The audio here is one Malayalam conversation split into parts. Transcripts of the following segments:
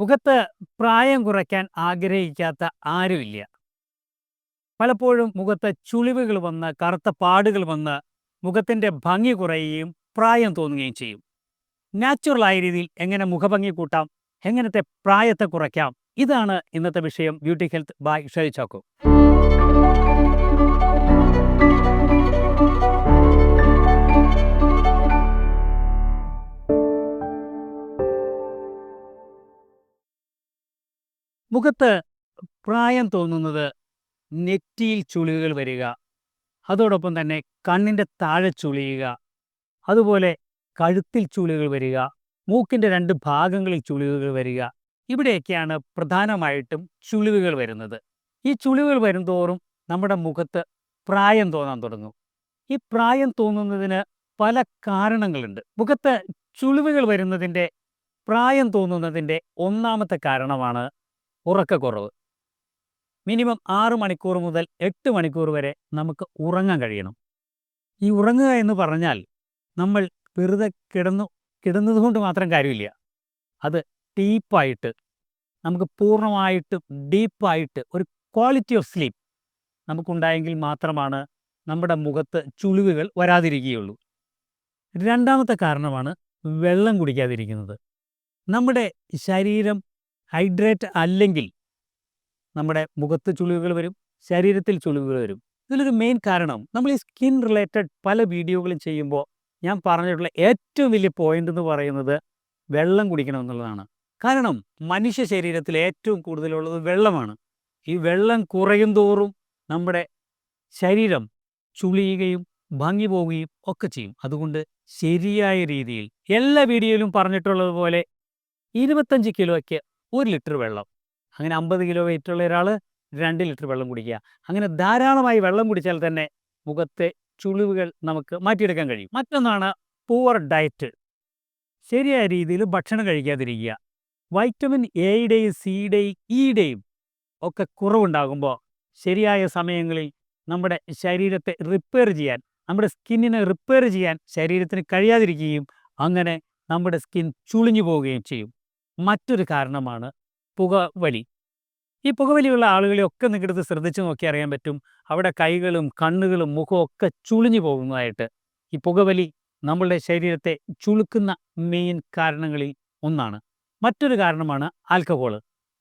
മുഖത്ത് പ്രായം കുറയ്ക്കാൻ ആഗ്രഹിക്കാത്ത ആരുമില്ല. പലപ്പോഴും മുഖത്ത് ചുളിവുകൾ വന്ന് കറുത്ത പാടുകൾ വന്ന് മുഖത്തിന്റെ ഭംഗി കുറയുകയും പ്രായം തോന്നുകയും ചെയ്യും. നാച്ചുറലായ രീതിയിൽ എങ്ങനെ മുഖഭംഗി കൂട്ടാം എങ്ങനത്തെ പ്രായത്തെ കുറയ്ക്കാം ഇതാണ് ഇന്നത്തെ വിഷയം ബ്യൂട്ടി ഹെൽത്ത് ബൈ ചാക്കോ. മുഖത്ത് പ്രായം തോന്നുന്നത് നെറ്റിയിൽ ചുളികൾ വരിക. അതോടൊപ്പം തന്നെ കണ്ണിന്റെ താഴെ ചുളിയുക. അതുപോലെ കഴുത്തിൽ ചുളികൾ വരിക. മൂക്കിന്റെ രണ്ട് ഭാഗങ്ങളിൽ ചുളിവുകൾ വരിക. ഇവിടെയൊക്കെയാണ് പ്രധാനമായിട്ടും ചുളിവുകൾ വരുന്നത്. ഈ ചുളിവുകൾ വരുംതോറും നമ്മുടെ മുഖത്ത് പ്രായം തോന്നാൻ തുടങ്ങും. ഈ പ്രായം തോന്നുന്നതിന് പല കാരണങ്ങളുണ്ട്. മുഖത്ത് ചുളിവുകൾ വരുന്നതിന്റെ പ്രായം തോന്നുന്നതിന്റെ ഒന്നാമത്തെ കാരണമാണ് ഉറക്കക്കുറവ്. മിനിമം ആറ് മണിക്കൂർ മുതൽ എട്ട് മണിക്കൂർ വരെ നമുക്ക് ഉറങ്ങാൻ കഴിയണം. ഈ ഉറങ്ങുക എന്ന് പറഞ്ഞാൽ നമ്മൾ വെറുതെ കിടന്നു കിടന്നതുകൊണ്ട് മാത്രം കാര്യമില്ല. അത് ഡീപ്പായിട്ട് നമുക്ക് പൂർണമായിട്ടും ഡീപ്പായിട്ട് ഒരു ക്വാളിറ്റി ഓഫ് സ്ലീപ്പ് നമുക്കുണ്ടായെങ്കിൽ മാത്രമാണ് നമ്മുടെ മുഖത്ത് ചുളിവുകൾ വരാതിരിക്കുകയുള്ളൂ. രണ്ടാമത്തെ കാരണമാണ് വെള്ളം കുടിക്കാതിരിക്കുന്നത്. നമ്മുടെ ശരീരം ഹൈഡ്രേറ്റ് അല്ലെങ്കിൽ നമ്മുടെ മുഖത്ത് ചുളിവുകൾ വരും ശരീരത്തിൽ ചുളിവുകൾ വരും. ഇതിലൊരു മെയിൻ കാരണം നമ്മൾ ഈ സ്കിൻ റിലേറ്റഡ് പല വീഡിയോകളും ചെയ്യുമ്പോൾ ഞാൻ പറഞ്ഞിട്ടുള്ള ഏറ്റവും വലിയ പോയിന്റ് എന്ന് പറയുന്നത് വെള്ളം കുടിക്കണം എന്നുള്ളതാണ്. കാരണം മനുഷ്യ ശരീരത്തിൽ ഏറ്റവും കൂടുതലുള്ളത് വെള്ളമാണ്. ഈ വെള്ളം കുറയും തോറും നമ്മുടെ ശരീരം ചുളിയുകയും ഭംഗി പോവുകയും ഒക്കെ ചെയ്യും. അതുകൊണ്ട് ശരിയായ രീതിയിൽ എല്ലാ വീഡിയോയിലും പറഞ്ഞിട്ടുള്ളതുപോലെ ഇരുപത്തഞ്ച് കിലോയ്ക്ക് ഒരു ലിറ്റർ വെള്ളം. അങ്ങനെ അമ്പത് കിലോ വെയിറ്റ് ഉള്ള ഒരാൾ രണ്ട് ലിറ്റർ വെള്ളം കുടിക്കുക. അങ്ങനെ ധാരാളമായി വെള്ളം കുടിച്ചാൽ തന്നെ മുഖത്തെ ചുളിവുകൾ നമുക്ക് മാറ്റിയെടുക്കാൻ കഴിയും. മറ്റൊന്നാണ് പൂവർ ഡയറ്റ് ശരിയായ രീതിയിൽ ഭക്ഷണം കഴിക്കാതിരിക്കുക. വൈറ്റമിൻ എയുടെയും സിയുടെയും ഇയുടെയും ഒക്കെ കുറവുണ്ടാകുമ്പോൾ ശരിയായ സമയങ്ങളിൽ നമ്മുടെ ശരീരത്തെ റിപ്പയർ ചെയ്യാൻ നമ്മുടെ സ്കിന്നിനെ റിപ്പയർ ചെയ്യാൻ ശരീരത്തിന് കഴിയാതിരിക്കുകയും അങ്ങനെ നമ്മുടെ സ്കിൻ ചുളിഞ്ഞു പോവുകയും ചെയ്യും. മറ്റൊരു കാരണമാണ് പുകവലി. ഈ പുകവലിയുള്ള ആളുകളെ ഒക്കെ നിങ്ങടുത്ത് ശ്രദ്ധിച്ചു നോക്കി അറിയാൻ പറ്റും. അവിടെ കൈകളും കണ്ണുകളും മുഖവും ഒക്കെ ചുളിഞ്ഞു പോകുന്നതായിട്ട് ഈ പുകവലി നമ്മളുടെ ശരീരത്തെ ചുളുക്കുന്ന മെയിൻ കാരണങ്ങളിൽ ഒന്നാണ്. മറ്റൊരു കാരണമാണ് ആൽക്കഹോൾ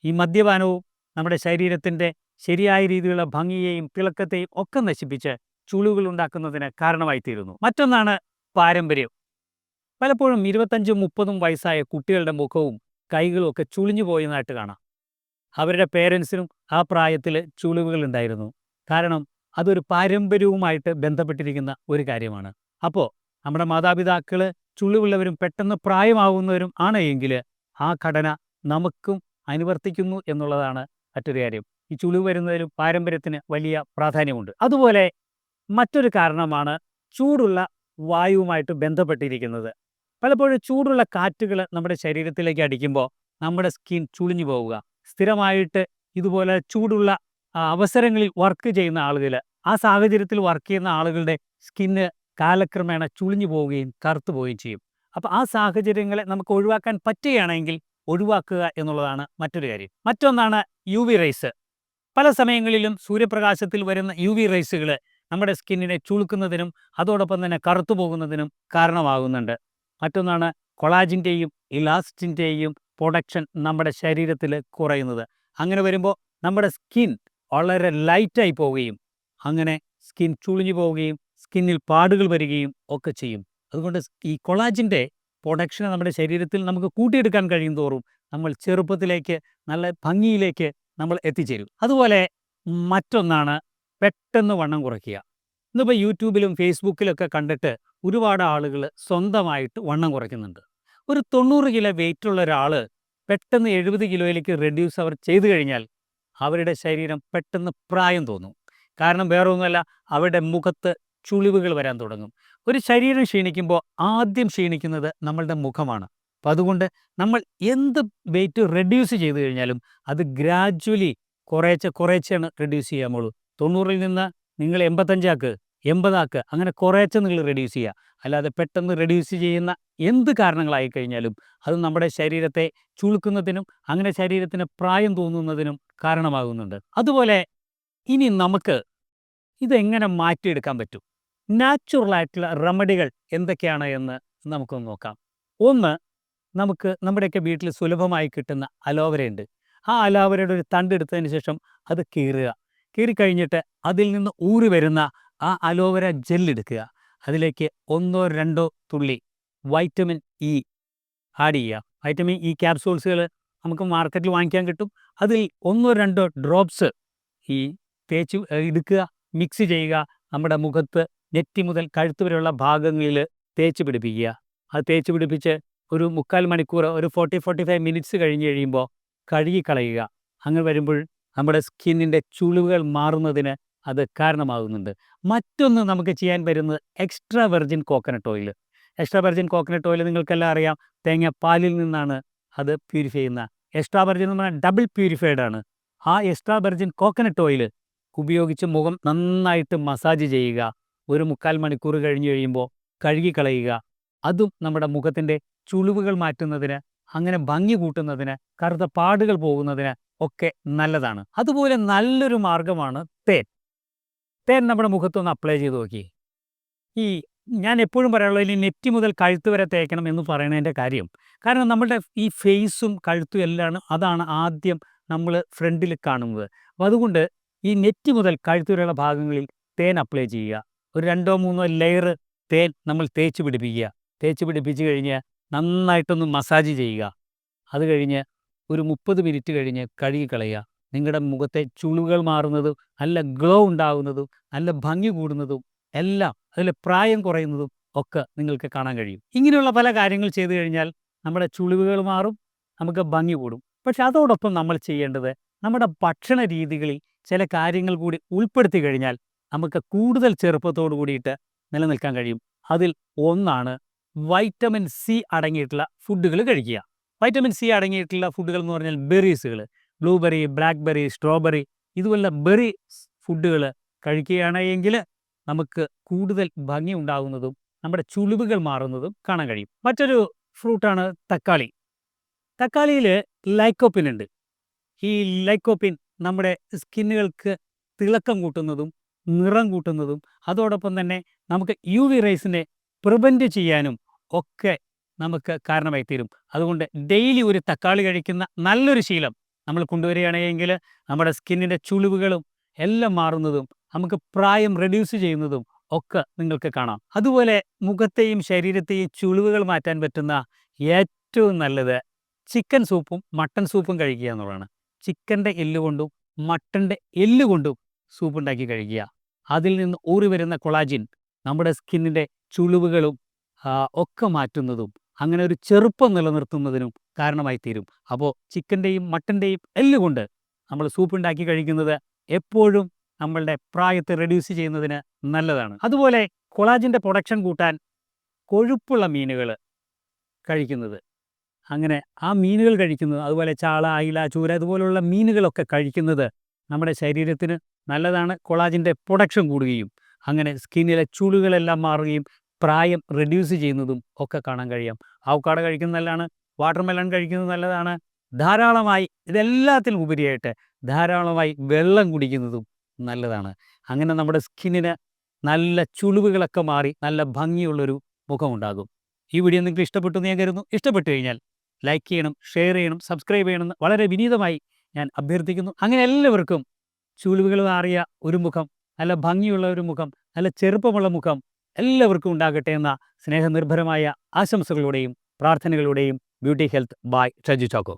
ഈ മദ്യപാനവും നമ്മുടെ ശരീരത്തിന്റെ ശരിയായ രീതിയിലുള്ള ഭംഗിയെയും തിളക്കത്തെയും ഒക്കെ നശിപ്പിച്ച് ചുളിവുകൾ ഉണ്ടാക്കുന്നതിന് കാരണമായി തീരുന്നു മറ്റൊന്നാണ് പാരമ്പര്യം. പലപ്പോഴും ഇരുപത്തഞ്ചും മുപ്പതും വയസ്സായ കുട്ടികളുടെ മുഖവും കൈകളും ഒക്കെ ചുളിഞ്ഞു പോയതായിട്ട് കാണാം. അവരുടെ പേരൻസിനും ആ പ്രായത്തിൽ ചുളിവുകൾ ഉണ്ടായിരുന്നു. കാരണം അതൊരു പാരമ്പര്യവുമായിട്ട് ബന്ധപ്പെട്ടിരിക്കുന്ന ഒരു കാര്യമാണ്. അപ്പോൾ നമ്മുടെ മാതാപിതാക്കൾ ചുളിവുള്ളവരും പെട്ടെന്ന് പ്രായമാവുന്നവരും ആണ് എങ്കിൽ ആ ഘടന നമുക്കും അനുവർത്തിക്കുന്നു എന്നുള്ളതാണ് മറ്റൊരു കാര്യം. ഈ ചുളിവ് വരുന്നതിലും പാരമ്പര്യത്തിന് വലിയ പ്രാധാന്യമുണ്ട്. അതുപോലെ മറ്റൊരു കാരണമാണ് ചൂടുള്ള വായുവുമായിട്ട് ബന്ധപ്പെട്ടിരിക്കുന്നത്. പലപ്പോഴും ചൂടുള്ള കാറ്റുകൾ നമ്മുടെ ശരീരത്തിലേക്ക് അടിക്കുമ്പോൾ നമ്മുടെ സ്കിൻ ചുളിഞ്ഞു പോവുക. സ്ഥിരമായിട്ട് ഇതുപോലെ ചൂടുള്ള അവസരങ്ങളിൽ വർക്ക് ചെയ്യുന്ന ആളുകൾ ആ സാഹചര്യത്തിൽ വർക്ക് ചെയ്യുന്ന ആളുകളുടെ സ്കിന്ന് കാലക്രമേണ ചുളിഞ്ഞു പോവുകയും കറുത്തു പോവുകയും ചെയ്യും. അപ്പോൾ ആ സാഹചര്യങ്ങളെ നമുക്ക് ഒഴിവാക്കാൻ പറ്റുകയാണെങ്കിൽ ഒഴിവാക്കുക എന്നുള്ളതാണ് മറ്റൊരു കാര്യം. മറ്റൊന്നാണ് യു വി റൈസ്. പല സമയങ്ങളിലും സൂര്യപ്രകാശത്തിൽ വരുന്ന യു വി റൈസുകൾ നമ്മുടെ സ്കിന്നിനെ ചുളുക്കുന്നതിനും അതോടൊപ്പം തന്നെ കറുത്തു പോകുന്നതിനും കാരണമാകുന്നുണ്ട്. മറ്റൊന്നാണ് കൊളാജിന്റെയും ഇലാസ്റ്റിന്റെയും പ്രൊഡക്ഷൻ നമ്മുടെ ശരീരത്തിൽ കുറയുന്നത്. അങ്ങനെ വരുമ്പോൾ നമ്മുടെ സ്കിൻ വളരെ ലൈറ്റായി പോവുകയും അങ്ങനെ സ്കിൻ ചുളിഞ്ഞു പോവുകയും സ്കിന്നിൽ പാടുകൾ വരികയും ഒക്കെ ചെയ്യും. അതുകൊണ്ട് ഈ കൊളാജിന്റെ പ്രൊഡക്ഷൻ നമ്മുടെ ശരീരത്തിൽ നമുക്ക് കൂട്ടിയെടുക്കാൻ കഴിയും തോറും നമ്മൾ ചെറുപ്പത്തിലേക്ക് നല്ല ഭംഗിയിലേക്ക് നമ്മൾ എത്തിച്ചേരും. അതുപോലെ മറ്റൊന്നാണ് പെട്ടെന്ന് വണ്ണം കുറയ്ക്കുക. ഇന്നിപ്പോൾ യൂട്യൂബിലും ഫേസ്ബുക്കിലൊക്കെ കണ്ടിട്ട് ഒരുപാട് ആളുകൾ സ്വന്തമായിട്ട് വണ്ണം കുറയ്ക്കുന്നുണ്ട്. ഒരു തൊണ്ണൂറ് കിലോ വെയിറ്റ് ഉള്ള ഒരാൾ പെട്ടെന്ന് എഴുപത് കിലോയിലേക്ക് റെഡ്യൂസ് അവർ ചെയ്തു കഴിഞ്ഞാൽ അവരുടെ ശരീരം പെട്ടെന്ന് പ്രായം തോന്നും. കാരണം വേറെ ഒന്നുമല്ല അവരുടെ മുഖത്ത് ചുളിവുകൾ വരാൻ തുടങ്ങും. ഒരു ശരീരം ക്ഷീണിക്കുമ്പോൾ ആദ്യം ക്ഷീണിക്കുന്നത് നമ്മളുടെ മുഖമാണ്. അപ്പം അതുകൊണ്ട് നമ്മൾ എന്ത് വെയിറ്റ് റെഡ്യൂസ് ചെയ്തു കഴിഞ്ഞാലും അത് ഗ്രാജ്വലി കുറേച്ച് കുറേച്ചാണ് റെഡ്യൂസ് ചെയ്യാമുള്ളൂ തൊണ്ണൂറിൽ നിന്ന് നിങ്ങൾ എൺപത്തഞ്ചാക്ക് എൺപതാക്ക് അങ്ങനെ കുറേച്ച് നിങ്ങൾ റെഡ്യൂസ് ചെയ്യുക അല്ലാതെ പെട്ടെന്ന് റെഡ്യൂസ് ചെയ്യുന്ന എന്ത് കാരണങ്ങളായി കഴിഞ്ഞാലും അത് നമ്മുടെ ശരീരത്തെ ചുളുക്കുന്നതിനും അങ്ങനെ ശരീരത്തിന് പ്രായം തോന്നുന്നതിനും കാരണമാകുന്നുണ്ട്. അതുപോലെ ഇനി നമുക്ക് ഇതെങ്ങനെ മാറ്റിയെടുക്കാൻ പറ്റും? നാച്ചുറലായിട്ടുള്ള റെമഡികൾ എന്തൊക്കെയാണ് എന്ന് നമുക്കൊന്ന് നോക്കാം. ഒന്ന് നമുക്ക് നമ്മുടെയൊക്കെ വീട്ടിൽ സുലഭമായി കിട്ടുന്ന അലോവരയുണ്ട് ആ അലോവരയുടെ ഒരു തണ്ടെടുത്തതിന് ശേഷം അത് കീറുക. കീറിക്കഴിഞ്ഞിട്ട് അതിൽ നിന്ന് ഊറി വരുന്ന ആ അലോവര ജെല്ലെടുക്കുക അതിലേക്ക് ഒന്നോ രണ്ടോ തുള്ളി വൈറ്റമിൻ ഇ ആഡ് ചെയ്യുക. വൈറ്റമിൻ ഇ ക്യാപ്സൂൾസുകൾ നമുക്ക് മാർക്കറ്റിൽ വാങ്ങിക്കാൻ കിട്ടും. അതിൽ ഒന്നോ രണ്ടോ ഡ്രോപ്സ് ഈ തേച്ച് എടുക്കുക മിക്സ് ചെയ്യുക. നമ്മുടെ മുഖത്ത് നെറ്റി മുതൽ കഴുത്ത് വരെയുള്ള ഭാഗങ്ങളിൽ തേച്ച് പിടിപ്പിക്കുക. അത് തേച്ച് പിടിപ്പിച്ച് ഒരു മുക്കാൽ മണിക്കൂർ ഒരു ഫോർട്ടി ഫോർട്ടി ഫൈവ് മിനിറ്റ്സ് കഴിഞ്ഞ് കഴിയുമ്പോൾ കഴുകി കളയുക അങ്ങനെ വരുമ്പോൾ നമ്മുടെ സ്കിന്നിന്റെ ചുളിവുകൾ മാറുന്നതിന് അത് കാരണമാകുന്നുണ്ട്. മറ്റൊന്ന് നമുക്ക് ചെയ്യാൻ വരുന്നത് extra virgin coconut oil. Extra virgin coconut oil നിങ്ങൾക്കെല്ലാം അറിയാം. തേങ്ങ പാലിൽ നിന്നാണ് അത് പ്യൂരിഫൈ ചെയ്യുന്ന എക്സ്ട്രാ വെർജിൻ എന്ന് പറഞ്ഞാൽ ഡബിൾ പ്യൂരിഫൈഡ് ആണ്. ആ എക്സ്ട്രാ വെർജിൻ കോക്കനട്ട് ഓയിൽ ഉപയോഗിച്ച് മുഖം നന്നായിട്ട് മസാജ് ചെയ്യുക. ഒരു മുക്കാൽ മണിക്കൂർ കഴിഞ്ഞ് കഴിയുമ്പോൾ കഴുകിക്കളയുക. അതും നമ്മുടെ മുഖത്തിന്റെ ചുളിവുകൾ മാറ്റുന്നതിന് അങ്ങനെ ഭംഗി കൂട്ടുന്നതിന് കറുത്ത പാടുകൾ പോകുന്നതിന് ഒക്കെ നല്ലതാണ്. അതുപോലെ നല്ലൊരു മാർഗമാണ് തേൻ. തേൻ നമ്മുടെ മുഖത്തൊന്ന് അപ്ലൈ ചെയ്ത് നോക്കി. ഈ ഞാൻ എപ്പോഴും പറയാനുള്ളത് ഇനി നെറ്റി മുതൽ കഴുത്ത് വരെ തേക്കണം എന്ന് പറയുന്നതിന്റെ കാര്യം. കാരണം നമ്മുടെ ഈ ഫേസും കഴുത്തും എല്ലാം അതാണ് ആദ്യം നമ്മൾ ഫ്രണ്ടിൽ കാണുന്നത്. അപ്പോൾ അതുകൊണ്ട് ഈ നെറ്റി മുതൽ കഴുത്ത് വരെയുള്ള ഭാഗങ്ങളിൽ തേൻ അപ്ലൈ ചെയ്യുക. ഒരു രണ്ടോ മൂന്നോ ലെയർ തേൻ നമ്മൾ തേച്ച് പിടിപ്പിക്കുക. തേച്ച് പിടിപ്പിച്ച് കഴിഞ്ഞ് നന്നായിട്ടൊന്ന് മസാജ് ചെയ്യുക. അത് കഴിഞ്ഞ് ഒരു മുപ്പത് മിനിറ്റ് കഴിഞ്ഞ് കഴുകിക്കളയുക. നിങ്ങളുടെ മുഖത്തെ ചുളിവുകൾ മാറുന്നതും നല്ല ഗ്ലോ ഉണ്ടാകുന്നതും നല്ല ഭംഗി കൂടുന്നതും എല്ലാം അതിൽ പ്രായം കുറയുന്നതും ഒക്കെ നിങ്ങൾക്ക് കാണാൻ കഴിയും. ഇങ്ങനെയുള്ള പല കാര്യങ്ങൾ ചെയ്തു കഴിഞ്ഞാൽ നമ്മുടെ ചുളിവുകൾ മാറും നമുക്ക് ഭംഗി കൂടും. പക്ഷെ അതോടൊപ്പം നമ്മൾ ചെയ്യേണ്ടത് നമ്മുടെ ഭക്ഷണ രീതികളിൽ ചില കാര്യങ്ങൾ കൂടി ഉൾപ്പെടുത്തി കഴിഞ്ഞാൽ നമുക്ക് കൂടുതൽ ചെറുപ്പത്തോടു കൂടിയിട്ട് നിലനിൽക്കാൻ കഴിയും. അതിൽ ഒന്നാണ് വൈറ്റമിൻ സി അടങ്ങിയിട്ടുള്ള ഫുഡുകൾ കഴിക്കുക. വൈറ്റമിൻ സി അടങ്ങിയിട്ടുള്ള ഫുഡുകൾ എന്ന് പറഞ്ഞാൽ ബെറീസുകൾ ബ്ലൂബെറി ബ്ലാക്ക്ബെറി സ്ട്രോബെറി ഇതുപോലുള്ള ബെറി ഫുഡുകൾ കഴിക്കുകയാണെങ്കിൽ നമുക്ക് കൂടുതൽ ഭംഗി ഉണ്ടാകുന്നതും നമ്മുടെ ചുളിവുകൾ മാറുന്നതും കാണാൻ കഴിയും. മറ്റൊരു ഫ്രൂട്ടാണ് തക്കാളി. തക്കാളിയിൽ ലൈക്കോപ്പിൻ ഉണ്ട്. ഈ ലൈക്കോപ്പിൻ നമ്മുടെ സ്കിന്നുകൾക്ക് തിളക്കം കൂട്ടുന്നതും നിറം കൂട്ടുന്നതും അതോടൊപ്പം തന്നെ നമുക്ക് യു വി റേസിനെ പ്രിവെന്റ് ചെയ്യാനും ഒക്കെ നമുക്ക് കാരണമായി തീരും. അതുകൊണ്ട് ഡെയിലി ഒരു തക്കാളി കഴിക്കുന്ന നല്ലൊരു ശീലം നമ്മൾ കൊണ്ടുവരികയാണെങ്കിൽ നമ്മുടെ സ്കിന്നിന്റെ ചുളിവുകളും എല്ലാം മാറുന്നതും നമുക്ക് പ്രായം റെഡ്യൂസ് ചെയ്യുന്നതും ഒക്കെ നിങ്ങൾക്ക് കാണാം. അതുപോലെ മുഖത്തെയും ശരീരത്തെയും ചുളിവുകൾ മാറ്റാൻ പറ്റുന്ന ഏറ്റവും നല്ലത് ചിക്കൻ സൂപ്പും മട്ടൻ സൂപ്പും കഴിക്കുക എന്നുള്ളതാണ്. ചിക്കന്റെ എല്ലുകൊണ്ടും മട്ടന്റെ എല്ലുകൊണ്ടും സൂപ്പ് ഉണ്ടാക്കി കഴിക്കുക. അതിൽ നിന്ന് ഊറി വരുന്ന കൊളാജിൻ നമ്മുടെ സ്കിന്നിന്റെ ചുളിവുകളും ഒക്കെ മാറ്റുന്നതും അങ്ങനെ ഒരു ചെറുപ്പം നിലനിർത്തുന്നതിനും കാരണമായി തീരും അപ്പോൾ ചിക്കന്റെയും മട്ടന്റെയും എല്ലുകൊണ്ട് നമ്മൾ സൂപ്പ് ഉണ്ടാക്കി കഴിക്കുന്നത് എപ്പോഴും നമ്മളുടെ പ്രായത്തെ റെഡ്യൂസ് ചെയ്യുന്നതിന് നല്ലതാണ്. അതുപോലെ കൊളാജിന്റെ പ്രൊഡക്ഷൻ കൂട്ടാൻ കൊഴുപ്പുള്ള മീനുകൾ കഴിക്കുന്നത്. അങ്ങനെ ആ മീനുകൾ കഴിക്കുന്നത് അതുപോലെ ചാള അയില ചൂര അതുപോലുള്ള മീനുകളൊക്കെ കഴിക്കുന്നത് നമ്മുടെ ശരീരത്തിന് നല്ലതാണ് കൊളാജിന്റെ പ്രൊഡക്ഷൻ കൂടുകയും അങ്ങനെ സ്കിന്നിലെ ചുളുകളെല്ലാം മാറുകയും പ്രായം റെഡ്യൂസ് ചെയ്യുന്നതും ഒക്കെ കാണാൻ കഴിയാം. ആവക്കാട കഴിക്കുന്നത് നല്ലതാണ് വാട്ടർ മെലൺ കഴിക്കുന്നത് നല്ലതാണ്. ധാരാളമായി ഇതെല്ലാത്തിനും ഉപരിയായിട്ട് ധാരാളമായി വെള്ളം കുടിക്കുന്നതും നല്ലതാണ്. അങ്ങനെ നമ്മുടെ സ്കിന്നിന് നല്ല ചുളിവുകളൊക്കെ മാറി നല്ല ഭംഗിയുള്ളൊരു മുഖമുണ്ടാകും. ഈ വീഡിയോ നിങ്ങൾക്ക് ഇഷ്ടപ്പെട്ടു എന്ന് ഞാൻ കരുതുന്നു. ഇഷ്ടപ്പെട്ടു കഴിഞ്ഞാൽ ലൈക്ക് ചെയ്യണം ഷെയർ ചെയ്യണം സബ്സ്ക്രൈബ് ചെയ്യണം വളരെ വിനീതമായി ഞാൻ അഭ്യർത്ഥിക്കുന്നു. അങ്ങനെ എല്ലാവർക്കും ചുളിവുകൾ മാറിയ ഒരു മുഖം നല്ല ഭംഗിയുള്ള ഒരു മുഖം നല്ല ചെറുപ്പമുള്ള മുഖം എല്ലാവർക്കും ഉണ്ടാകട്ടെ എന്ന സ്നേഹനിർഭരമായ ആശംസകളുടെയും പ്രാർത്ഥനകളുടെയും beauty health by Shaju Chocko.